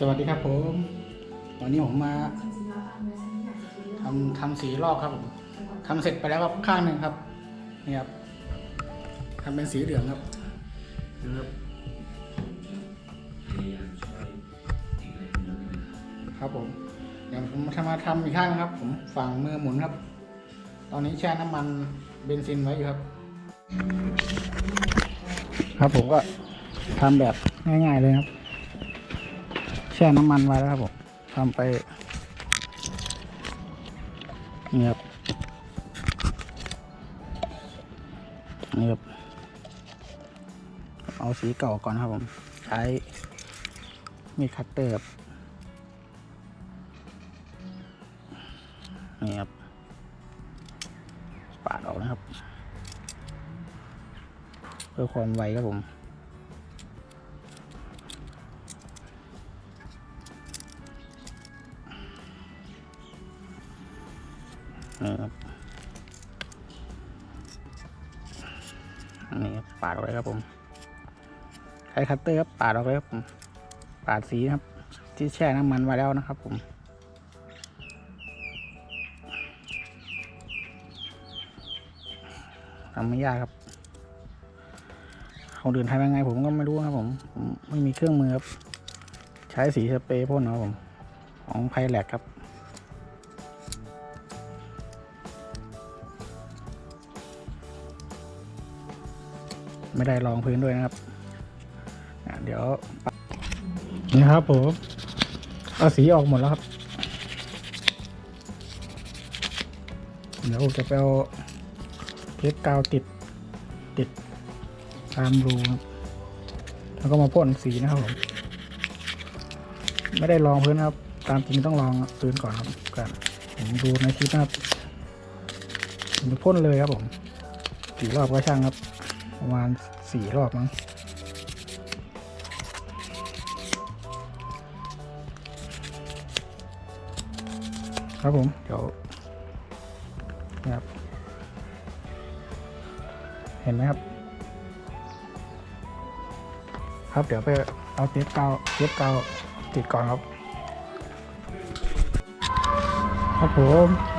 สวัสดีครับผมวันนี้ผมมาทำทำสีรอบครับผมทำเสร็จไปแล้วครับข้างหนึ่งครับนี่ครับทำเป็นสีเหลืองครับครับครับผมเดี๋ยวผมจะมาทำอีกข้างครับ ผมฝั่งมือหมุนครับ ตอนนี้แช่น้ำมันเบนซินไว้อยู่ครับ ครับผมก็ทำแบบง่าย ๆเลยครับ ช่น้ำมันไว้แล้วครับผมทำไปนี่ครับนี่ครับเอาสีเก่าก่อนครับผม ใช้มีดคัตเตอร์ครับนี่ครับปาดออกนะครับ เพื่อความไวครับผม นี่ครับอันนี้ปาดออกเลยครับผมใช้คัตเตอร์ครับปาดออกเลยครับผมปาดสีครับ ที่แช่น้ำมันไว้แล้วนะครับผมทำไม่ยากครับเขาเดินทำยังไงผมก็ไม่รู้ครับผมผมไม่มีเครื่องมือครับ ใช้สีสเปรย์พ่นนะครับผมของไพแลกครับ ไม่ได้รองพื้นด้วยนะครับเดี๋ยวนี่ครับผมเอาสีออกหมดแล้วครับ เดี๋ยวจะไปเอาเทปกาวติดติดตามรูครับแล้วก็มาพ่นสีนะครับผมไม่ได้ลองพื้นครับ ตามจริงต้องลองพื้นก่อนครับกันผมดูในคลิปนะครับผมพ่นเลยครับผมกี่รอบก็ช่างครับ ประมาณ สี่รอบมั้งครับผม เดี๋ยวนะครับ เห็นไหมครับ ครับเดี๋ยวไปเอาเทปกาวเทปกาวติดก่อนครับ ครับผม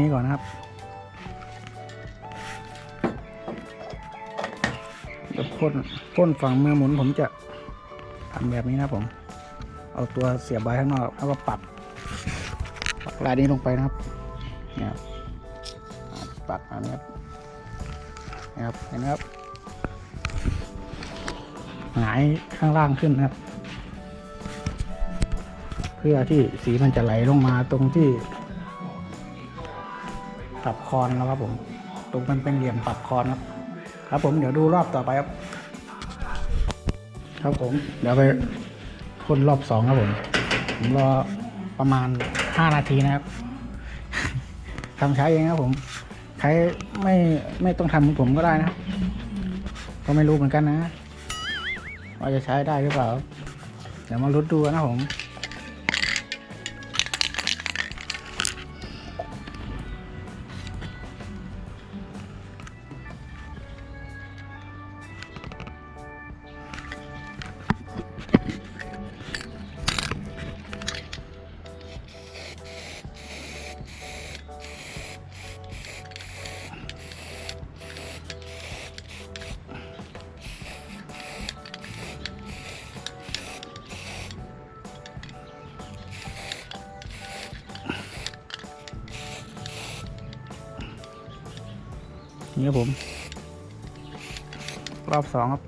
นี้ก่อนนะครับเดี๋ยวพ่นพ่นฝั่งมือหมุนผมจะทำแบบนี้นะผม เอาตัวเสียบไว้ข้างนอกแล้วก็ปักปักลายนี้ลงไปนะครับเนี่ยครับอ่าปักแบบนี้ครับนะครับเห็นไหมครับหงายข้างล่างขึ้นนะครับ เพื่อที่สีมันจะไหลลงมาตรงที่ ปรับคอนแล้วครับผม ตรงมันเป็นเหลี่ยมปรับคอนครับ ครับผมเดี๋ยวดูรอบต่อไปครับ ครับผมเดี๋ยวไปพ่นรอบสองครับผมผมรอประมาณห้านาทีนะครับทำใช้เองครับผมใช้ไม่ไม่ต้องทำเหมือนผมก็ได้นะครับก็ไม่รู้เหมือนกันนะว่าจะใช้ได้หรือเปล่า เดี๋ยวมาลุ้นดูนะผม นี่ครับผม รอบสองครับ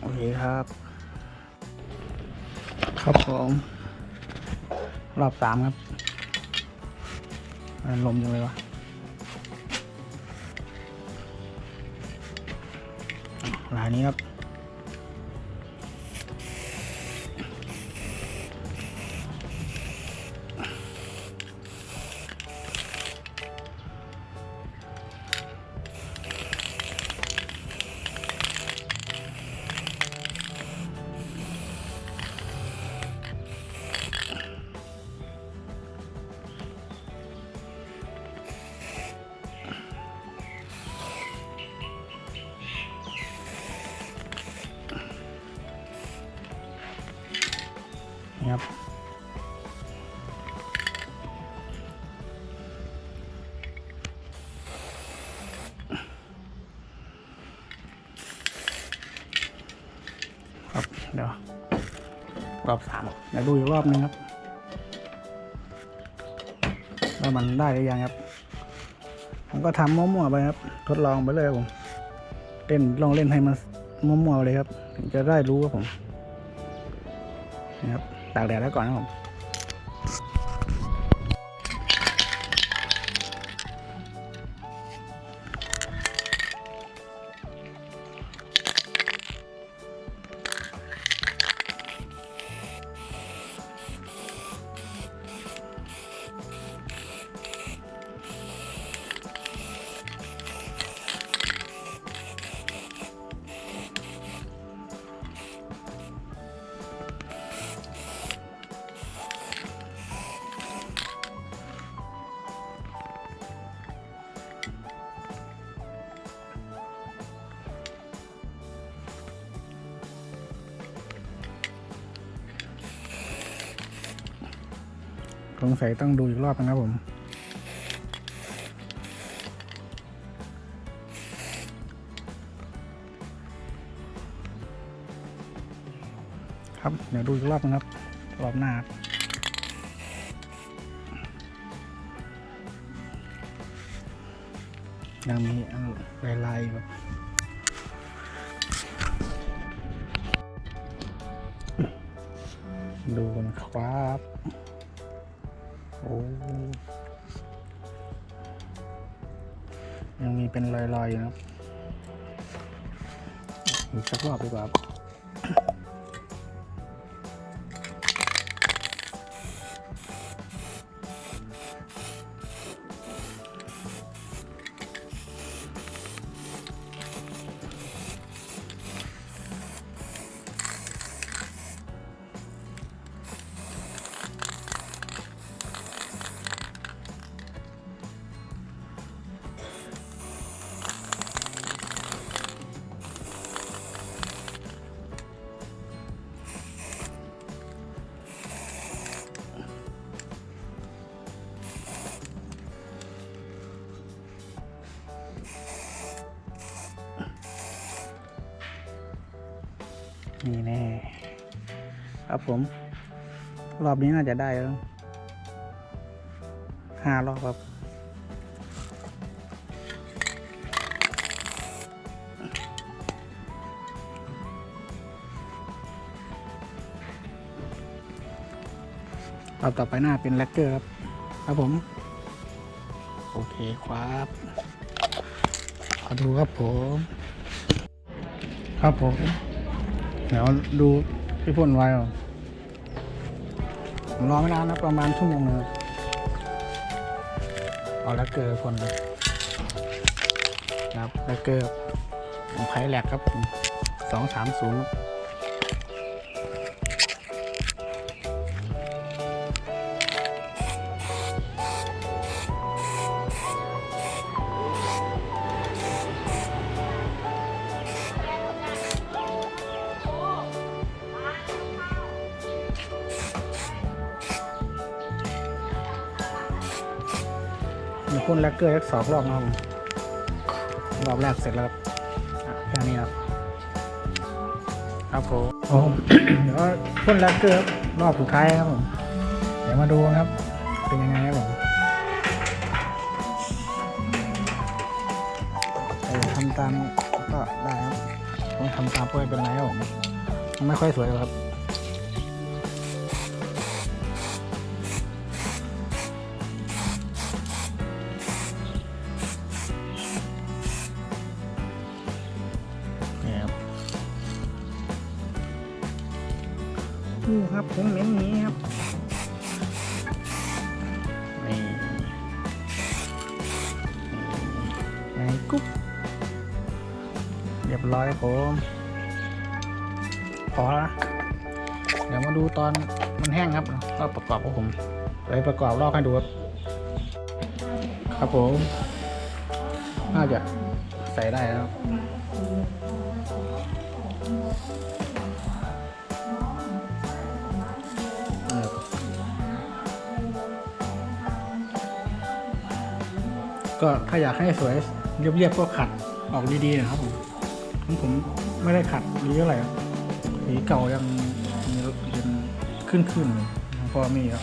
โอเคครับ ครับผมรอบสามครับมันลมยังเลยวะลายนี้ครับ ครับเดี๋ยวรอบสามเดี๋ยวดูอีกรอบนึงครับว่ามันได้หรือยังครับ ผมก็ทำมั่วๆไปครับ ทดลองไปเลยผมเล่นลองเล่นให้มันมั่วๆเลยครับ ถึงจะได้รู้ครับผมนะครับตากแดดแล้วก่อนนะผม สงสัยต้องดูอีกรอบนะครับผม ครับ เดี๋ยวดูอีกรอบนะครับ รอบหน้าครับยังมีลายลายๆแบบดูนะครับ โอ้ยังมีเป็นลอยๆอยู่นะครับอีกสักรอบดีกว่า นี่แน่ครับผม รอบนี้น่าจะได้แล้วห้ารอบครับรอบต่อไปหน้าเป็นแลกเกอร์ครับ ครับผม โอเคครับขอดูครับผม ครับผม เดี๋ยวดูพี่พ่นไว้ผมรอไม่นานนะประมาณชั่วโมงนึงเอาแล้วเกลือพ่นเลยนะครับแล้วเกลือผมไผ่แหลกครับสองสามศูนย์ พ่นแลกเกอร์สักสองรอบนะครับผมรอบแรกเสร็จแล้วครับอะแค่นี้ครับครับผมเดี๋ยวพ่นแลกเกอร์รอบสุดท้ายครับผมเดี๋ยวมาดูครับ เป็นยังไงครับผมทำตามก็ได้ครับต้องทำตามเพื่อเป็นไรครับผมไม่ค่อยสวยครับ อู้ครับผมเหม็นนี้ครับนี่ไงกุ๊บเรียบร้อยครับผมพอแล้วนะเดี๋ยวมาดูตอนมันแห้งครับก็ประกอบครับผมไปประกอบลอกให้ดูครับครับผมน่าจะใส่ได้แล้ว ก็ถ้าอยากให้สวยเรียบๆก็ขัดออกดีๆนะครับผมของผมไม่ได้ขัดหรืออะไรครับสีเก่ายังมียังขึ้นขึ้นๆพอมีครับ